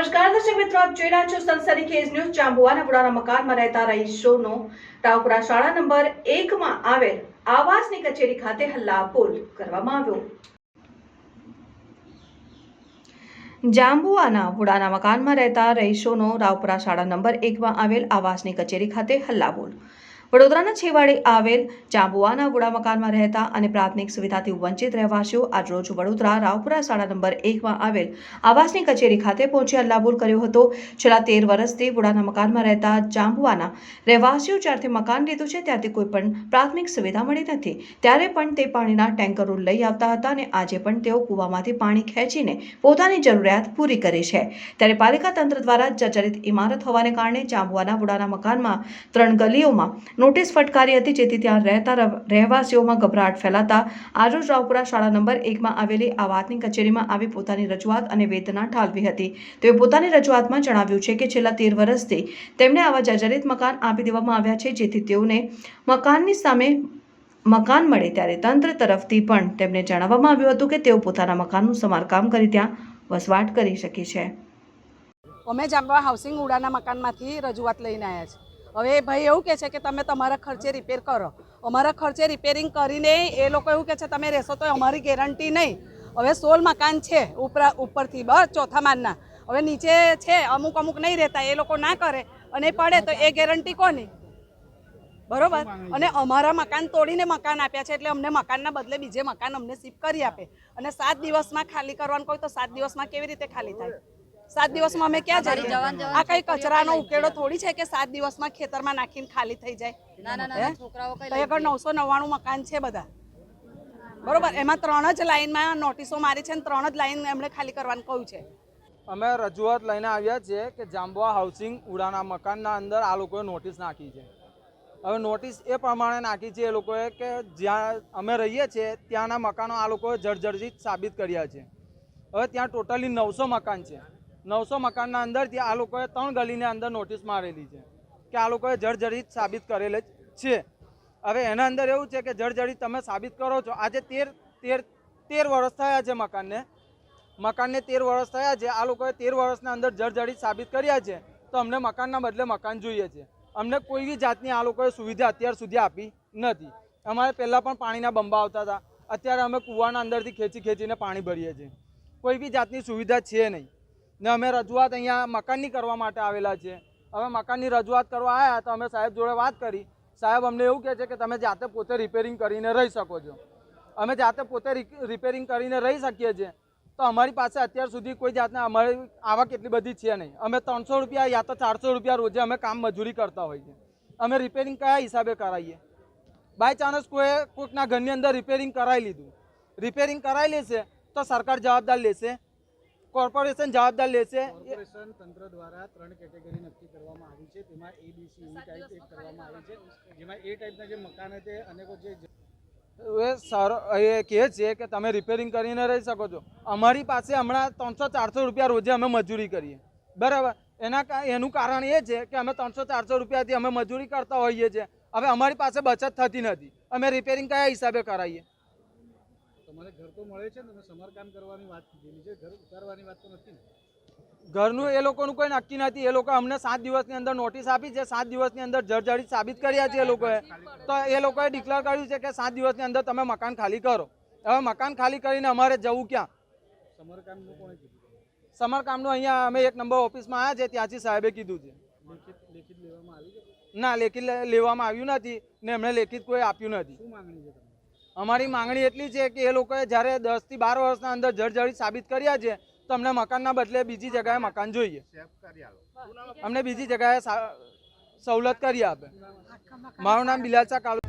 નમસ્કાર દર્શક મિત્રો, આપ જોઈ રહ્યા છો સંસદી કેસ ન્યૂઝ ચાંબુઆના બુડાના મકાનમાં રહેતા રહીશોનો રાવપુરા શાળા નંબર એકમાં આવેલ આવાસની કચેરી ખાતે હલ્લાબોલ કરવામાં આવ્યો. જાંબુઆના વુડાના મકાનમાં રહેતા રહીશોનો રાવપુરા શાળા નંબર એકમાં આવેલ આવાસની કચેરી ખાતે હલ્લાબોલ. વડોદરાના છેવાડે આવેલ જાંબુઆના વુડા મકાનમાં રહેતા અને પ્રાથમિક સુવિધાથી વંચિત રહેવાસીઓ આજરોજ વડોદરા રાવપુરા શાળા નંબર એકમાં આવેલ આવાસની કચેરી ખાતે પહોંચી હલ્લાબોલ કર્યો હતો. છેલ્લા તેર વર્ષથી વુડાના મકાનમાં રહેતા જાંબુઆના રહેવાસીઓ જ્યારથી મકાન લીધું છે, ત્યારથી કોઈ પણ પ્રાથમિક સુવિધા મળી નથી. ત્યારે પણ તે પાણીના ટેન્કરો લઈ આવતા હતા અને આજે પણ તેઓ કૂવામાંથી પાણી ખેંચીને પોતાની જરૂરિયાત પૂરી કરે છે. ત્યારે પાલિકા તંત્ર દ્વારા જર્જરિત ઇમારત હોવાને કારણે જાંબુઆના બુડાના મકાનમાં ત્રણ ગલીઓમાં નોટિસ ફટકારી હતી, જેથી ત્યાં રહેતા રહેવાસીઓમાં ગભરાટ ફેલાતા આજરોજ રાવપુરા શાળા નંબર એકમાં આવેલી આ વાતની કચેરીમાં આવી પોતાની રજૂઆત અને વેદના ઠાલવી હતી. તેઓ પોતાની રજૂઆતમાં જણાવ્યું છે કે છેલ્લા તેર વર્ષથી તેમને આવા જર્જરિત મકાન આપી દેવામાં આવ્યા છે, જેથી તેઓને મકાનની સામે મકાન મળે ત્યારે તંત્ર તરફથી પણ તેમને જણાવવામાં આવ્યું હતું કે તેઓ પોતાના મકાનનું સમારકામ કરી ત્યાં વસવાટ કરી શકે છે. અમે જાંબવા હાઉસિંગ ઉડાના મકાનમાંથી રજૂઆત લઈને આવ્યા છે હવે ભાઈ એવું કહે છે કે તમે તમારા ખર્ચે રિપેર કરો. અમારા ખર્ચે રિપેરિંગ કરીને એ લોકો એવું કહે છે, તમે રહેશો તો અમારી ગેરંટી નહીં. હવે સોલ મકાન છે, ઉપરા, ઉપરથી બસ ચોથા માળના. હવે નીચે છે, અમુક અમુક નહીં રહેતા, એ લોકો ના કરે અને પડે તો એ ગેરંટી કોની? બરોબર? અને અમારા મકાન તોડીને મકાન આપ્યા છે, એટલે અમને મકાનના બદલે બીજે મકાન અમને શિફ્ટ કરી આપે. અને સાત દિવસમાં ખાલી કરવાનું કોઈ તો સાત દિવસમાં કેવી રીતે ખાલી થાય? સાત દિવસમાં અમે ક્યાં જઈએ? આ કઈ કચરાનો ઉકેડો થોડી છે કે સાત દિવસમાં ખેતરમાં નાખીને ખાલી થઈ જાય? આગળ નવસો નવ્વાણું મકાન છે બધા. બરોબર? એમાં ત્રણ જ લાઈનમાં નોટિસો મારી છે ને ત્રણ જ લાઈન એમણે ખાલી કરવાનું કહ્યું છે. અમે રજૂઆત લઈને આવ્યા છીએ કે જાંબવા હાઉસિંગ ઉડાના મકાનના અંદર આ લોકોએ નોટિસ નાખી છે. હવે નોટિસ એ પ્રમાણે નાખી છે એ લોકોએ કે જ્યાં અમે રહીએ છીએ ત્યાંના મકાનો આ લોકોએ જર્જરિત સાબિત કર્યા છે. હવે ત્યાં ટોટલી નવસો મકાન છે. નવસો મકાનના અંદરથી આ લોકોએ ત્રણ ગલીની અંદર નોટિસ મારેલી છે કે આ લોકોએ જર્જરિત સાબિત કરેલ છે. હવે એના અંદર એવું છે કે જર્જરિત તમે સાબિત કરો છો. આજે તેર તેર તેર વર્ષ થયા છે મકાનને. મકાનને તેર વર્ષ થયા છે. આ લોકોએ તેર વર્ષના અંદર જર્જરિત સાબિત કર્યા છે. તો અમને મકાનના બદલે મકાન જોઈએ છે. અમને કોઈ બી જાતની આ લોકોએ સુવિધા અત્યાર સુધી આપી નથી. અમારે પહેલાં પણ પાણીના બંબા આવતા હતા. અત્યારે અમે કૂવાના અંદરથી ખેંચી ખેંચીને પાણી ભરીએ છીએ. કોઈ બી જાતની સુવિધા છે નહીં. ને અમે રજૂઆત અહીંયા મકાનની કરવા માટે આવેલા છે. હવે મકાનની રજૂઆત કરવા આવ્યા તો અમે સાહેબ જોડે વાત કરી. સાહેબ અમને એવું કહે છે કે તમે જાતે પોતે રિપેરિંગ કરીને રહી શકો છો. અમે જાતે પોતે રિપેરિંગ કરીને રહી શકીએ છીએ. તો અમારી પાસે અત્યાર સુધી કોઈ જાતના અમારી આવક એટલી બધી છે નહીં. અમે ત્રણસો રૂપિયા યા તો ચારસો રૂપિયા રોજે અમે કામ મજૂરી કરતા હોઈએ અમે રિપેરિંગ કયા હિસાબે કરાવીએ બાય ચાન્સ કોઈ કોઈકના ઘરની અંદર રિપેરિંગ કરાવી લીધું. રિપેરિંગ કરાવી લેશે તો સરકાર જવાબદાર લેશે. કોર્પોરેશન જવાબદાર લેશે કોર્પોરેશન તંત્ર દ્વારા ત્રણ કેટેગરી નક્કી કરવામાં આવી છે. તેમાં એ બી સી ટાઈપ એક કરવામાં આવી છે. જેમાં એ ટાઈપના જે મકાન છે અનેકો જે એ સર એ કહે છે કે તમે રિપેરિંગ કરીને રહી શકો છો. અમારી પાસે હમણાં ત્રણસો ચારસો રૂપિયા રોજે અમે મજૂરી કરીએ. બરાબર? એના એનું કારણ એ છે કે અમે ત્રણસો ચારસો રૂપિયાથી અમે મજૂરી કરતા હોઈએ છીએ. હવે અમારી પાસે બચત થતી નથી. અમે રિપેરિંગ કયા હિસાબે કરાવીએ તમારે ઘર તો મળે છે ને તમે સમારકામ કરવાની વાત કીધેલી છે ઘર ઉતારવાની વાત તો નથી ને? ઘરનું એ લોકોનું કોઈ નક્કી નથી. એ લોકો અમને સાત દિવસની અંદર નોટિસ આપી છે. સાત દિવસની અંદર જર્જરિત સાબિત કર્યા છે એ લોકોએ. તો એ લોકોએ ડિક્લેર કર્યું છે કે સાત દિવસની અંદર તમે મકાન ખાલી કરો. હવે મકાન ખાલી કરીને અમારે જવું ક્યાં? સમરકામનું અહીંયા અમે એક નંબર ઓફિસમાં આવ્યા છે. ત્યાંથી સાહેબે કીધું છે. ના લેખિત લેવામાં આવ્યું નથી ને એમણે લેખિત કોઈ આપ્યું નથી. શું માંગણી છે તમારી? અમારી માંગણી એટલી છે કે એ લોકોએ જ્યારે દસથી બાર વર્ષના અંદર જળજળી સાબિત કર્યા છે તો અમને મકાનના બદલે બીજી જગ્યાએ મકાન જોઈએ. અમને બીજી જગ્યાએ સવલત કરી આપે. મારું નામ બિલાલ શાહ કાલુ